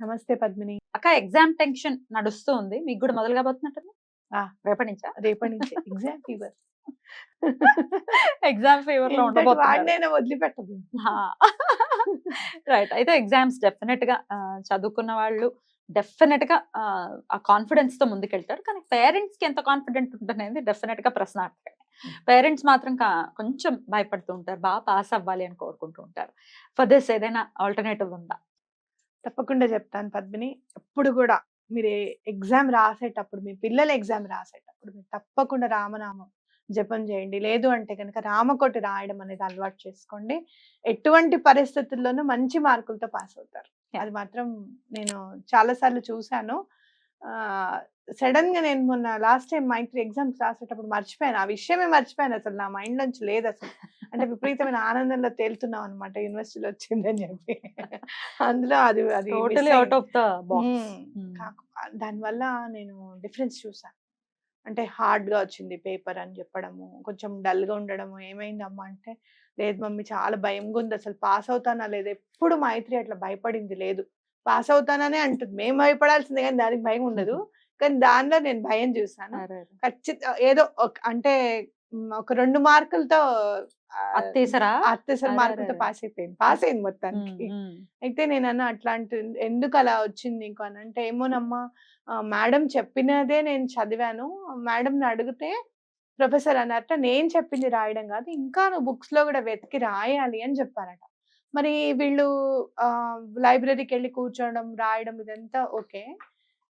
నమస్తే పద్మిని. అక్క exam tension నడుస్తూ ఉంది. మీకు కూడా మొదలు కాబోతున్నట్టుంది ఆ. రేపటి నుంచా? రేపటి నుంచి. ఎగ్జామ్ ఫీవర్ ఎగ్జామ్ ఫీవర్లో ఉండబోతున్నారు. వాడినైనా వదిలిపెట్టదు రైట్ అయితే ఎగ్జామ్స్ డెఫినెట్గా చదువుకున్న వాళ్ళు డెఫినెట్గా ఆ, కాన్ఫిడెన్స్తో ముందుకెళ్తారు. కానీ పేరెంట్స్కి ఎంత కాన్ఫిడెంట్ ఉంటుందనేది డెఫినెట్గా ప్రశ్నార్థకమే పేరెంట్స్ మాత్రం కొంచెం భయపడుతూ ఉంటారు. బాగా పాస్ అవ్వాలి అని కోరుకుంటూ ఉంటారు. ఫర్ దిస్ ఏదైనా ఆల్టర్నేటివ్ ఉందా? తప్పకుండా చెప్తాను పద్మిని. ఎప్పుడు కూడా మీరు ఎగ్జామ్ రాసేటప్పుడు మీ పిల్లల ఎగ్జామ్ రాసేటప్పుడు మీరు తప్పకుండా రామనామం జపం చేయండి. లేదు అంటే కనుక రామకోటి రాయడం అనేది అలవాటు చేసుకోండి. ఎటువంటి పరిస్థితుల్లోనూ మంచి మార్కులతో పాస్ అవుతారు. అది మాత్రం నేను చాలా సార్లు చూశాను. సడన్గా నేను మొన్న లాస్ట్ టైం మైత్రి ఎగ్జామ్స్ రాసేటప్పుడు మర్చిపోయాను. ఆ విషయమే మర్చిపోయాను అసలు. నా మైండ్ నుంచి లేదు అసలు. అంటే విపరీతమైన ఆనందంలో తేలుతున్నాం అనమాట యూనివర్సిటీలో వచ్చిందని చెప్పి. అందులో అది అది టోటలీ. అవుట్ ఆఫ్ ద దానివల్ల నేను డిఫరెన్స్ చూసాను. అంటే hard గా వచ్చింది పేపర్ అని చెప్పడము కొంచెం dull గా ఉండడము ఏమైందమ్మా అంటే లేదు మమ్మీ చాలా భయంగా ఉంది అసలు పాస్ అవుతానా లేదు? ఎప్పుడు మైత్రి అట్లా భయపడింది లేదు. పాస్ అవుతాననే అంటుంది. మేము భయపడాల్సిందే కానీ దానికి భయం ఉండదు. కానీ దానిలో నేను భయం చూసాను. ఖచ్చితంగా ఏదో ఒక- అంటే ఒక రెండు మార్కులతో అత్తేసరా? అత్తేసరి. మార్కులతో. పాస్ అయిపోయింది పాస్ అయింది మొత్తానికి. అయితే నేను అన్న అట్లాంటి ఎందుకు అలా వచ్చింది నీకు అని అంటే ఏమోనమ్మా మేడం చెప్పినదే నేను చదివాను. మేడంని అడిగితే ప్రొఫెసర్ అన్నారట నేను చెప్పింది రాయడం కాదు ఇంకా నువ్వు బుక్స్లో కూడా వెతికి రాయాలి అని చెప్పారట. మరి వీళ్ళు లైబ్రరీకి వెళ్ళి కూర్చోవడం రాయడం ఇదంతా ఓకే.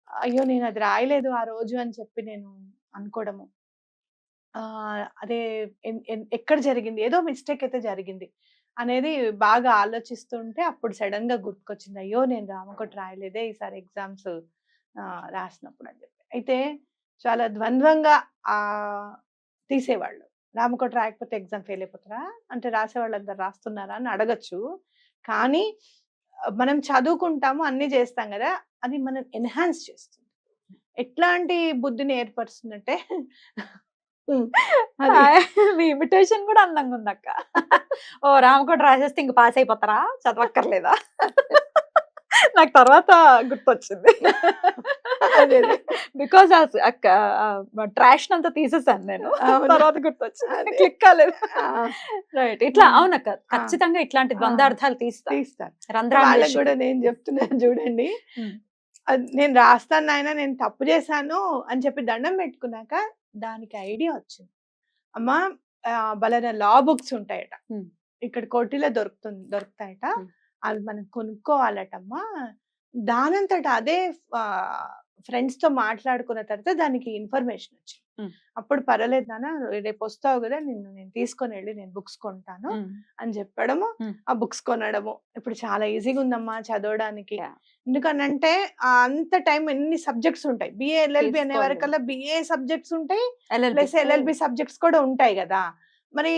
అయ్యో నేను అది రాయలేదు ఆ రోజు అని చెప్పి నేను అనుకోవడము. అదే ఎన్- ఎన్- ఎక్కడ జరిగింది? ఏదో మిస్టేక్ అయితే జరిగింది. అనేది బాగా ఆలోచిస్తుంటే అప్పుడు సడన్గా గుర్తుకొచ్చింది. అయ్యో! నేను రామకోట రాయలేదే ఈసారి ఎగ్జామ్స్ రాసినప్పుడు అని చెప్పి. అయితే చాలా ద్వంద్వంగా ఆ తీసేవాళ్ళు. రామకోట రాయకపోతే ఎగ్జామ్ ఫెయిల్ అయిపోతారా? అంటే రాసేవాళ్ళు అందరు రాస్తున్నారా అని అడగచ్చు. కానీ ఆ, మనం చదువుకుంటాము అన్ని చేస్తాం కదా! అది మనం ఎన్హాన్స్ చేస్తుంది. ఎట్లాంటి బుద్ధిని ఏర్పరుస్తుందంటే మీ ఇమిటేషన్ కూడా అందంగా ఉంది అక్క ఓ రామకోట రాసేస్తే ఇంక పాస్ అయిపోతారా? చదవక్కర్లేదా? నాకు తర్వాత గుర్తొచ్చింది. బికాస్ ట్రాష్ అంతా తీసేసాను నేను? తర్వాత గుర్తొచ్చింది. క్లిక్ కాలేదు. రైట్ ఇట్లా. అవునక్క. ఖచ్చితంగా ఇట్లాంటి. ద్వంద్వార్థాలు తీస్తా. తీస్తారు రంధ్రాలు. కూడా నేను చెప్తున్నాను చూడండి. నేను రాస్తాను నాయన నేను తప్పు చేశాను అని చెప్పి దండం పెట్టుకున్నాక దానికి ఐడియా వచ్చింది. అమ్మా! బలన లా బుక్స్ ఉంటాయట. ఇక్కడ కోటిలో దొరుకుతుంది దొరుకుతాయట. అవి మనం కొనుక్కోవాలటమ్మా. దానంతట అదే ఫ్రెండ్స్తో మాట్లాడుకున్న తర్వాత దానికి ఇన్ఫర్మేషన్ వచ్చింది. అప్పుడు పర్వాలేదు నాన్న రేపు వస్తావు కదా నిన్ను నేను తీసుకొని వెళ్ళి నేను బుక్స్ కొంటాను. అని చెప్పడము. ఆ బుక్స్ కొనడము ఇప్పుడు చాలా ఈజీగా ఉందమ్మా చదవడానికి. ఎందుకనంటే అంత టైం ఎన్ని సబ్జెక్ట్స్ ఉంటాయి బిఏ ఎల్ఎల్బి అనే. వరకల్లా బిఏ సబ్జెక్ట్స్ ఉంటాయి. ప్లస్ ఎల్ఎల్బి సబ్జెక్ట్స్ కూడా ఉంటాయి కదా మరి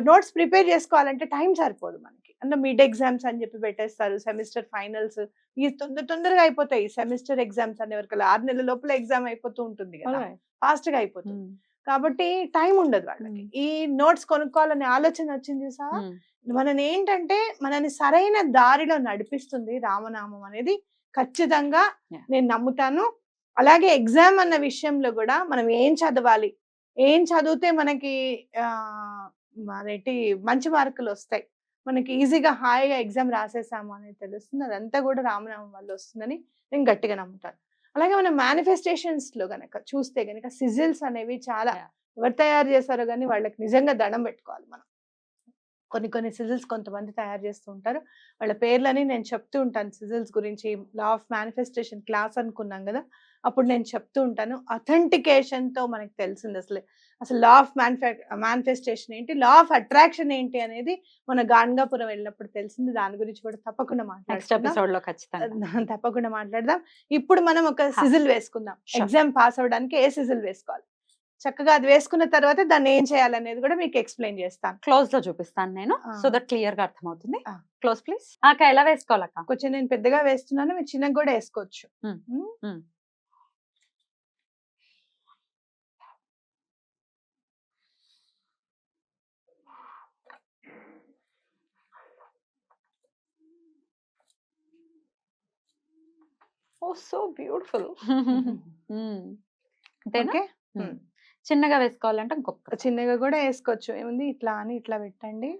నోట్స్ ప్రిపేర్ చేసుకోవాలంటే టైం సరిపోదు మనకి అంటే మిడ్ ఎగ్జామ్స్ అని చెప్పి పెట్టేస్తారు సెమిస్టర్ ఫైనల్స్ ఈ తొందర తొందరగా అయిపోతాయి సెమిస్టర్ ఎగ్జామ్స్ అనే వరకు ఆరు నెలల లోపల ఎగ్జామ్ అయిపోతూ ఉంటుంది కదా. ఫాస్ట్గా అయిపోతుంది. కాబట్టి టైం ఉండదు వాళ్ళకి. ఈ నోట్స్ కొనుక్కోవాలనే ఆలోచన వచ్చింది చూసా ఉమ్. మనని ఏంటంటే మనని సరైన దారిలో నడిపిస్తుంది రామనామం అనేది ఖచ్చితంగా. నేను నమ్ముతాను అలాగే ఎగ్జామ్ అన్న విషయంలో కూడా మనం ఏం చదవాలి ఏం చదివితే మనకి ఆ, మరేంటి మంచి మార్కులు వస్తాయి మనకి ఈజీగా హాయిగా ఎగ్జామ్ రాసేసాము అనేది తెలుస్తుంది. అదంతా కూడా రామనామం వల్ల వస్తుందని నేను గట్టిగా నమ్ముతాను. అలాగే మన మేనిఫెస్టేషన్స్లో గనక చూస్తే గనక సిజిల్స్ అనేవి చాలా. ఎవరు తయారు చేశారో కానీ వాళ్ళకి నిజంగా దండం పెట్టుకోవాలి మనం. కొన్ని కొన్ని సిజిల్స్ కొంతమంది తయారు చేస్తూ ఉంటారు. వాళ్ళ పేర్లని నేను చెప్తూ ఉంటాను సిజిల్స్ గురించి. లా ఆఫ్ మేనిఫెస్టేషన్ క్లాస్ అనుకున్నాం కదా అప్పుడు నేను చెప్తూ ఉంటాను. authentication తో మనకి తెలిసింది అసలు. అసలు లా ఆఫ్ మ్యానుఫ్యా మేనిఫెస్టేషన్ ఏంటి? లా ఆఫ్ అట్రాక్షన్ ఏంటి అనేది మన గాన్గాపురం వెళ్ళినప్పుడు తెలిసింది. దాని గురించి కూడా తప్పకుండా ఖచ్చితంగా. తప్పకుండా మాట్లాడదాం. ఇప్పుడు మనం ఒక సిజిల్ వేసుకుందాం. ఎగ్జామ్ పాస్ అవ్వడానికి ఏ సిజిల్ వేసుకోవాలి? చక్కగా అది వేసుకున్న తర్వాత దాన్ని ఏం చేయాలనేది కూడా మీకు ఎక్స్ప్లెయిన్ చేస్తాను. క్లోజ్లో చూపిస్తాను నేను. సో దట్ క్లియర్గా అర్థమవుతుంది. Close please. అక్క ఎలా వేసుకోవాలక్క? కొంచెం నేను పెద్దగా వేస్తున్నాను మీరు చిన్నగా కూడా వేసుకోవచ్చు. ఓ సో బ్యూటిఫుల్. అంతేనా. చిన్నగా వేసుకోవాలంటే ఇంకొక చిన్నగా కూడా వేసుకోవచ్చు. ఏముంది? ఇట్లా అని ఇట్లా పెట్టండి.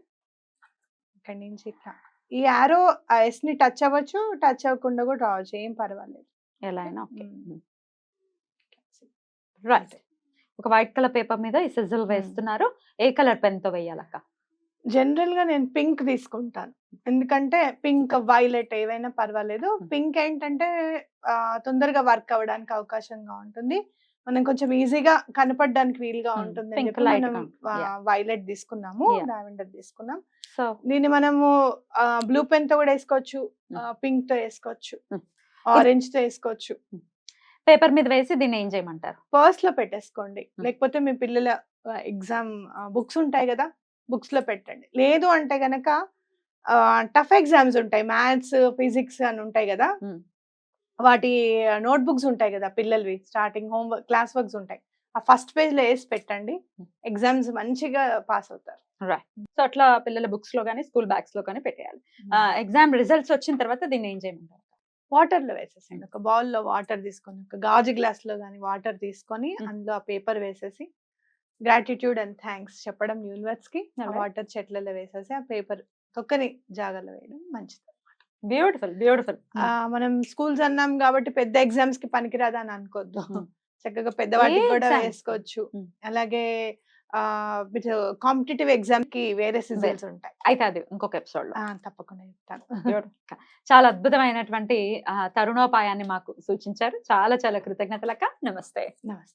ఇక్కడి నుంచి ఇట్లా. ఈ యారో ఎస్ని టచ్ అవ్వచ్చు టచ్ అవ్వకుండా కూడా రావచ్చు. ఏం పర్వాలేదు. ఎలా అయినా ఓకే. రైట్. ఒక వైట్ కలర్ పేపర్ మీద ఈ సిజిల్ వేస్తున్నారు. ఏ కలర్ పెన్తో వేయాలక్క? జనరల్గా నేను పింక్ తీసుకుంటాను. ఎందుకంటే పింక్ వైలెట్ ఏవైనా పర్వాలేదు. పింక్ ఏంటంటే ఆ, తొందరగా వర్క్ అవ్వడానికి అవకాశంగా ఉంటుంది. మనం కొంచెం ఈజీగా కనపడడానికి వీలుగా. ఉంటుంది మనం. వైలెట్ తీసుకున్నాము. లావెండర్ తీసుకున్నాం సో దీన్ని మనము బ్లూ పెన్తో కూడా వేసుకోవచ్చు. పింక్తో వేసుకోవచ్చు. ఆరెంజ్తో వేసుకోవచ్చు పేపర్ మీద వేసి దీన్ని ఏం చేయమంటారు పర్స్లో పెట్టేసుకోండి. లేకపోతే మీ పిల్లల ఎగ్జామ్ బుక్స్ ఉంటాయి కదా బుక్స్లో పెట్టండి లేదు అంటే గనక టఫ్ ఎగ్జామ్స్ ఉంటాయి మ్యాథ్స్ ఫిజిక్స్ అని ఉంటాయి కదా. వాటి నోట్ బుక్స్ ఉంటాయి కదా పిల్లలవి స్టార్టింగ్ హోమ్ క్లాస్ వర్క్స్ ఉంటాయి. ఆ ఫస్ట్ పేజ్లో వేసి పెట్టండి. ఎగ్జామ్స్ మంచిగా పాస్ అవుతారు. సో అట్లా పిల్లల బుక్స్లో కానీ స్కూల్ బ్యాగ్స్లో కానీ పెట్టేయాలి ఎగ్జామ్ రిజల్ట్స్ వచ్చిన తర్వాత దీన్ని ఏం చేయమంటారు? వాటర్లో వేసేసండి ఒక బౌల్లో వాటర్ తీసుకొని ఒక గాజు గ్లాస్లో కానీ వాటర్ తీసుకొని. అందులో ఆ పేపర్ వేసేసి గ్రాటిట్యూడ్ అండ్ థ్యాంక్స్ చెప్పడం యూనివర్స్కి. వాటర్ చెట్లలో వేసేసి ఆ పేపర్ తొక్కని జాగాలో వేయడం మంచిది. Beautiful beautiful. మనం స్కూల్స్ అన్నాం కాబట్టి పెద్ద ఎగ్జామ్స్కి పనికిరాదా అని అనుకోవద్దు Hmm. చక్కగా పెద్దవాటికి ఏ కూడా? వేసుకోవచ్చు. అలాగే కాంపిటేటివ్ ఎగ్జామ్కి వేరే సిజల్స్ ఉంటాయి. అయితే అది ఇంకొక ఎపిసోడ్లో ఆ, తప్పకుండా చెప్తాను. చాలా అద్భుతమైనటువంటి తరుణోపాయాన్ని మాకు సూచించారు. చాలా చాలా కృతజ్ఞతలక్క. నమస్తే. నమస్తే.